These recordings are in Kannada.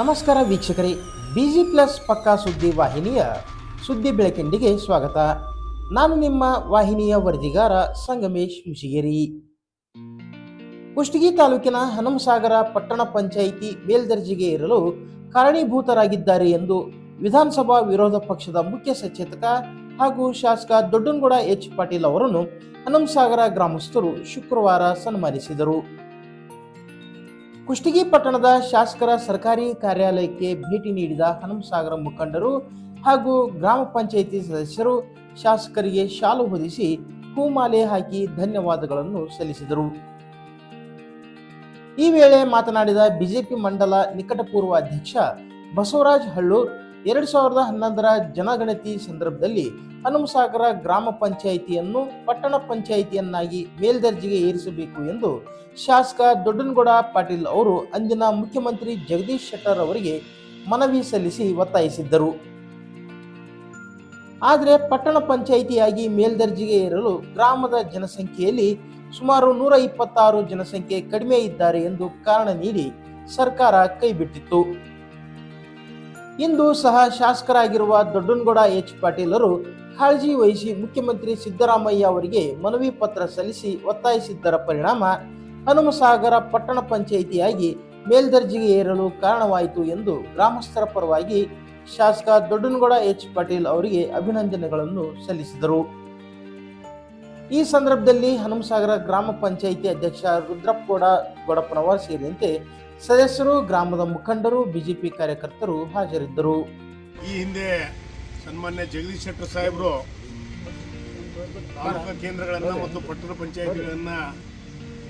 ನಮಸ್ಕಾರ ವೀಕ್ಷಕರೇ, ಬಿಜಿ ಪ್ಲಸ್ ಪಕ್ಕಾ ಸುದ್ದಿ ವಾಹಿನಿಯ ಸುದ್ದಿ ಬೆಳಕಿಂಡಿಗೆ ಸ್ವಾಗತ. ನಾನು ನಿಮ್ಮ ವಾಹಿನಿಯ ವರದಿಗಾರ ಸಂಗಮೇಶ್ ಮುಶಿಗೇರಿ ಕುಷ್ಟಗಿ ತಾಲೂಕಿನ ಹನುಮಸಾಗರ ಪಟ್ಟಣ ಪಂಚಾಯಿತಿ ಮೇಲ್ದರ್ಜೆಗೆ ಇರಲು ಕಾರಣೀಭೂತರಾಗಿದ್ದಾರೆ ಎಂದು ವಿಧಾನಸಭಾ ವಿರೋಧ ಪಕ್ಷದ ಮುಖ್ಯ ಸಚೇತಕ ಹಾಗೂ ಶಾಸಕ ದೊಡ್ಡನಗೌಡ ಎಚ್ ಪಾಟೀಲ್ ಅವರನ್ನು ಹನುಮಸಾಗರ ಗ್ರಾಮಸ್ಥರು ಶುಕ್ರವಾರ ಸನ್ಮಾನಿಸಿದರು. ಕುಷ್ಟಗಿ ಪಟ್ಟಣದ ಶಾಸಕರ ಸರ್ಕಾರಿ ಕಾರ್ಯಾಲಯಕ್ಕೆ ಭೇಟಿ ನೀಡಿದ ಹನುಮಸಾಗರ ಮುಖಂಡರು ಹಾಗೂ ಗ್ರಾಮ ಪಂಚಾಯಿತಿ ಸದಸ್ಯರು ಶಾಸಕರಿಗೆ ಶಾಲು ಹೊದಿಸಿ ಹೂಮಾಲೆ ಹಾಕಿ ಧನ್ಯವಾದಗಳನ್ನು ಸಲ್ಲಿಸಿದರು. ಈ ವೇಳೆ ಮಾತನಾಡಿದ ಬಿಜೆಪಿ ಮಂಡಲ ನಿಕಟಪೂರ್ವ ಅಧ್ಯಕ್ಷ ಬಸವರಾಜ್ ಹಳ್ಳೂರ್ ಎರಡ್ ಸಾವಿರದ ಹನ್ನೊಂದರ ಜನಗಣತಿ ಸಂದರ್ಭದಲ್ಲಿ ಹನುಮಸಾಗರ ಗ್ರಾಮ ಪಂಚಾಯಿತಿಯನ್ನು ಪಟ್ಟಣ ಪಂಚಾಯಿತಿಯನ್ನಾಗಿ ಮೇಲ್ದರ್ಜೆಗೆ ಏರಿಸಬೇಕು ಎಂದು ಶಾಸಕ ದೊಡ್ಡನಗೌಡ ಪಾಟೀಲ್ ಅವರು ಅಂದಿನ ಮುಖ್ಯಮಂತ್ರಿ ಜಗದೀಶ್ ಶೆಟ್ಟರ್ ಅವರಿಗೆ ಮನವಿ ಸಲ್ಲಿಸಿ ಒತ್ತಾಯಿಸಿದ್ದರು. ಆದರೆ ಪಟ್ಟಣ ಪಂಚಾಯಿತಿಯಾಗಿ ಮೇಲ್ದರ್ಜೆಗೆ ಏರಲು ಗ್ರಾಮದ ಜನಸಂಖ್ಯೆಯಲ್ಲಿ ಸುಮಾರು ನೂರ ಇಪ್ಪತ್ತಾರು ಜನಸಂಖ್ಯೆ ಕಡಿಮೆ ಇದ್ದಾರೆ ಎಂದು ಕಾರಣ ನೀಡಿ ಸರ್ಕಾರ ಕೈಬಿಟ್ಟಿತ್ತು. ಇಂದು ಸಹ ಶಾಸಕರಾಗಿರುವ ದೊಡ್ಡನಗೌಡ ಎಚ್ ಪಾಟೀಲರು ಕಾಳಜಿ ವಹಿಸಿ ಮುಖ್ಯಮಂತ್ರಿ ಸಿದ್ದರಾಮಯ್ಯ ಅವರಿಗೆ ಮನವಿ ಪತ್ರ ಸಲ್ಲಿಸಿ ಒತ್ತಾಯಿಸಿದ್ದರ ಪರಿಣಾಮ ಹನುಮಸಾಗರ ಪಟ್ಟಣ ಪಂಚಾಯಿತಿಯಾಗಿ ಮೇಲ್ದರ್ಜೆಗೆ ಏರಲು ಕಾರಣವಾಯಿತು ಎಂದು ಗ್ರಾಮಸ್ಥರ ಪರವಾಗಿ ಶಾಸಕ ದೊಡ್ಡನಗೌಡ ಎಚ್ ಪಾಟೀಲ್ ಅವರಿಗೆ ಅಭಿನಂದನೆಗಳನ್ನು ಸಲ್ಲಿಸಿದರು. ಈ ಸಂದರ್ಭದಲ್ಲಿ ಹನುಮಸಾಗರ ಗ್ರಾಮ ಪಂಚಾಯಿತಿ ಅಧ್ಯಕ್ಷ ರುದ್ರಪ್ಪಗೌಡ ಗೌಡಪ್ಪನವರ್ ಸೇರಿದಂತೆ ಸದಸ್ಯರು, ಗ್ರಾಮದ ಮುಖಂಡರು, ಬಿಜೆಪಿ ಕಾರ್ಯಕರ್ತರು ಹಾಜರಿದ್ದರು. ಈ ಹಿಂದೆ ಸನ್ಮಾನ್ಯ ಜಗದೀಶ್ ಶೆಟ್ಟರ್ ಸಾಹೇಬರು ತಾಲೂಕು ಕೇಂದ್ರಗಳನ್ನು ಮತ್ತು ಪಟ್ಟಣ ಪಂಚಾಯಿತಿಗಳನ್ನು,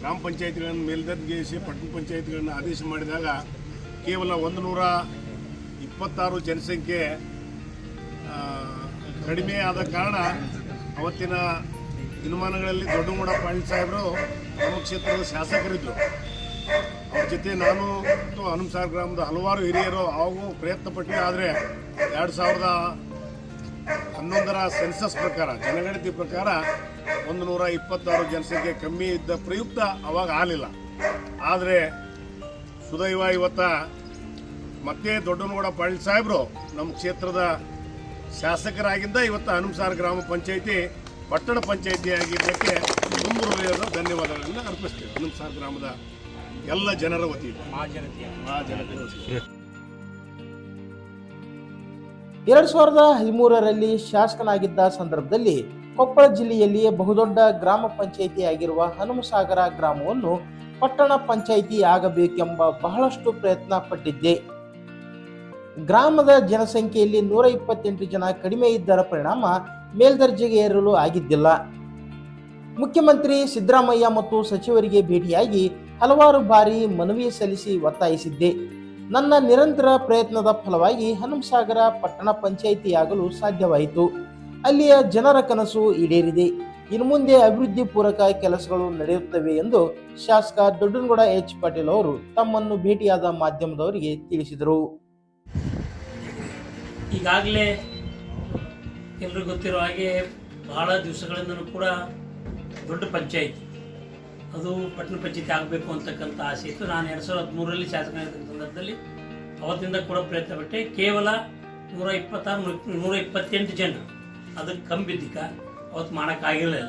ಗ್ರಾಮ ಪಂಚಾಯತಿಗಳನ್ನು ಮೇಲ್ದರ್ಜೆಗಿರಿಸಿ ಪಟ್ಟಣ ಪಂಚಾಯಿತಿಗಳನ್ನು ಆದೇಶ ಮಾಡಿದಾಗ ಕೇವಲ ಒಂದು ನೂರ ಇಪ್ಪತ್ತಾರು ಜನಸಂಖ್ಯೆ ಕಡಿಮೆ ಆದ ಕಾರಣ ಅವತ್ತಿನ ದಿನಮಾನಗಳಲ್ಲಿ ದೊಡ್ಡಗೌಡ ಪಾಟೀಲ್ ಸಾಹೇಬರು ನಮ್ಮ ಕ್ಷೇತ್ರದ ಶಾಸಕರಿದ್ದರು. ಜೊತೆ ನಾನು ಮತ್ತು ಹನುಮಸಾಗರ ಗ್ರಾಮದ ಹಲವಾರು ಹಿರಿಯರು ಅವಾಗೂ ಪ್ರಯತ್ನ ಪಟ್ಟಿವಿ ಆದರೆ ಎರಡು ಸಾವಿರದ ಹನ್ನೊಂದರ ಸೆನ್ಸಸ್ ಪ್ರಕಾರ, ಜನಗಣತಿ ಪ್ರಕಾರ ಒಂದು ನೂರ ಇಪ್ಪತ್ತಾರು ಜನಸಂಖ್ಯೆ ಕಮ್ಮಿ ಇದ್ದ ಪ್ರಯುಕ್ತ ಅವಾಗ ಆಗಲಿಲ್ಲ. ಆದರೆ ಸುದೈವ ಇವತ್ತ ಮತ್ತೆ ದೊಡ್ಡನಗೌಡ ಪಾಟೀಲ್ ಸಾಹೇಬರು ನಮ್ಮ ಕ್ಷೇತ್ರದ ಶಾಸಕರಾಗಿದ್ದ ಇವತ್ತು ಹನುಮಸಾರ ಗ್ರಾಮ ಪಂಚಾಯಿತಿ, ಪಟ್ಟಣ ಪಂಚಾಯಿತಿಯಾಗಿದ್ದಕ್ಕೆ ತುಂಬ ಧನ್ಯವಾದಗಳನ್ನು ಅರ್ಪಿಸ್ತೇವೆ. ಹನುಮಸಾರ ಗ್ರಾಮದ ಎಲ್ಲ ಜನರ ವತಿಯಿಂದ. ಎರಡ್ ಸಾವಿರದ ಹದಿಮೂರರಲ್ಲಿ ಶಾಸಕನಾಗಿದ್ದ ಸಂದರ್ಭದಲ್ಲಿ ಕೊಪ್ಪಳ ಜಿಲ್ಲೆಯಲ್ಲಿ ಬಹುದೊಡ್ಡ ಗ್ರಾಮ ಪಂಚಾಯಿತಿ ಆಗಿರುವ ಹನುಮಸಾಗರ ಗ್ರಾಮವನ್ನು ಪಟ್ಟಣ ಪಂಚಾಯಿತಿ ಆಗಬೇಕೆಂಬ ಬಹಳಷ್ಟು ಪ್ರಯತ್ನ ಪಟ್ಟಿದ್ದೆ. ಗ್ರಾಮದ ಜನಸಂಖ್ಯೆಯಲ್ಲಿ ನೂರ ಇಪ್ಪತ್ತೆಂಟು ಜನ ಕಡಿಮೆ ಇದ್ದರ ಪರಿಣಾಮ ಮೇಲ್ದರ್ಜೆಗೆ ಏರಲು ಆಗಿದ್ದಿಲ್ಲ. ಮುಖ್ಯಮಂತ್ರಿ ಸಿದ್ದರಾಮಯ್ಯ ಮತ್ತು ಸಚಿವರಿಗೆ ಭೇಟಿಯಾಗಿ ಹಲವಾರು ಬಾರಿ ಮನವಿ ಸಲ್ಲಿಸಿ ಒತ್ತಾಯಿಸಿದ್ದೆ. ನನ್ನ ನಿರಂತರ ಪ್ರಯತ್ನದ ಫಲವಾಗಿ ಹನುಮಸಾಗರ ಪಟ್ಟಣ ಪಂಚಾಯಿತಿಯಾಗಲು ಸಾಧ್ಯವಾಯಿತು. ಅಲ್ಲಿಯ ಜನರ ಕನಸು ಈಡೇರಿದೆ. ಇನ್ನು ಮುಂದೆ ಅಭಿವೃದ್ಧಿ ಪೂರಕ ಕೆಲಸಗಳು ನಡೆಯುತ್ತವೆ ಎಂದು ಶಾಸಕ ದೊಡ್ಡನಗೌಡ ಎಚ್ ಪಾಟೀಲ್ ಅವರು ತಮ್ಮನ್ನು ಭೇಟಿಯಾದ ಮಾಧ್ಯಮದವರಿಗೆ ತಿಳಿಸಿದರು. ಈಗಾಗಲೇ ಎಲ್ರಿಗೂ ಗೊತ್ತಿರೋ ಹಾಗೆ ಬಹಳ ದಿವಸಗಳಿಂದ ಕೂಡ ದೊಡ್ಡ ಪಂಚಾಯಿತಿ. ಅದು ಪಟ್ಟಣ ಪಂಚಾಯತಿ ಆಗಬೇಕು ಅಂತಕ್ಕಂಥ ಆಸೆ ಇತ್ತು. ನಾನು ಎರಡು ಸಾವಿರದ ಹದಿಮೂರರಲ್ಲಿ ಶಾಸಕನಾಗಿದ್ದ ಸಂದರ್ಭದಲ್ಲಿ ಅವತ್ತಿಂದ ಕೂಡ ಪ್ರಯತ್ನ ಪಟ್ಟೆ. ಕೇವಲ ನೂರ ಇಪ್ಪತ್ತಾರು, ನೂರ- ಇಪ್ಪತ್ತೆಂಟು ಜನ ಅದಕ್ಕೆ ಕಮ್ಮಿ ಬಿದ್ದಿಕ ಅವತ್ತು ಮಾಡೋಕ್ಕಾಗಿರಲಿಲ್ಲ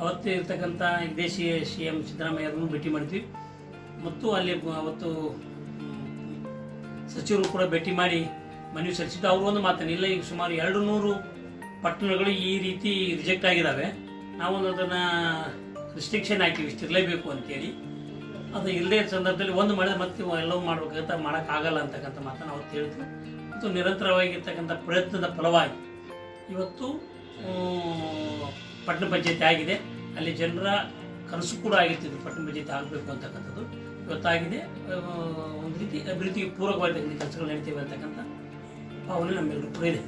ಅವತ್ತು ಇರ್ತಕ್ಕಂಥ ದೇಶೀಯ ಸಿ ಎಂ ಸಿದ್ದರಾಮಯ್ಯ ಅವರನ್ನು ಭೇಟಿ ಮಾಡಿದ್ವಿ. ಮತ್ತು ಅಲ್ಲಿ ಅವತ್ತು ಸಚಿವರು ಕೂಡ ಭೇಟಿ ಮಾಡಿ ಮನವಿ ಸಲ್ಲಿಸಿದ್ದು. ಅವರು ಒಂದು ಮಾತನ್ನ, ಇಲ್ಲ, ಈಗ ಸುಮಾರು ಎರಡು ನೂರು ಪಟ್ಟಣಗಳು ಈ ರೀತಿ ರಿಜೆಕ್ಟ್ ಆಗಿದ್ದಾವೆ ನಾವೊಂದು ಅದನ್ನು ರಿಸ್ಟ್ರಿಕ್ಷನ್ ಹಾಕಿವಿ ಇಷ್ಟಿರಲೇಬೇಕು ಅಂತೇಳಿ. ಅದು ಇಲ್ಲದೇ ಸಂದರ್ಭದಲ್ಲಿ ಒಂದು ಮಾಡಿದ್ರೆ ಮತ್ತೆ ಎಲ್ಲವೂ ಮಾಡಬೇಕಂತ ಮಾಡೋಕ್ಕಾಗಲ್ಲ ಅಂತಕ್ಕಂಥ ಮಾತನ್ನು ಅವತ್ತು ಹೇಳಿದ್ರು ಮತ್ತು ನಿರಂತರವಾಗಿರ್ತಕ್ಕಂಥ ಪ್ರಯತ್ನದ ಫಲವಾಗಿ ಇವತ್ತು ಪಟ್ಟಣ ಪಂಚಾಯತಿ ಆಗಿದೆ. ಅಲ್ಲಿ ಜನರ ಕನಸು ಕೂಡ ಆಗಿತ್ತು ಪಟ್ಟಣ ಪಂಚಾಯತಿ ಆಗಬೇಕು ಅಂತಕ್ಕಂಥದ್ದು. ಇವತ್ತಾಗಿದೆ ಒಂದು ರೀತಿ ಅಭಿವೃದ್ಧಿಗೆ ಪೂರಕವಾಗಿರ್ತಕ್ಕಂಥ ಕೆಲಸಗಳು ನಡೀತೇವೆ ಅಂತಕ್ಕಂಥ ಭಾವನೆ ನಮ್ಮೆಲ್ಲರೂ ಕೂಡ ಇದೆ.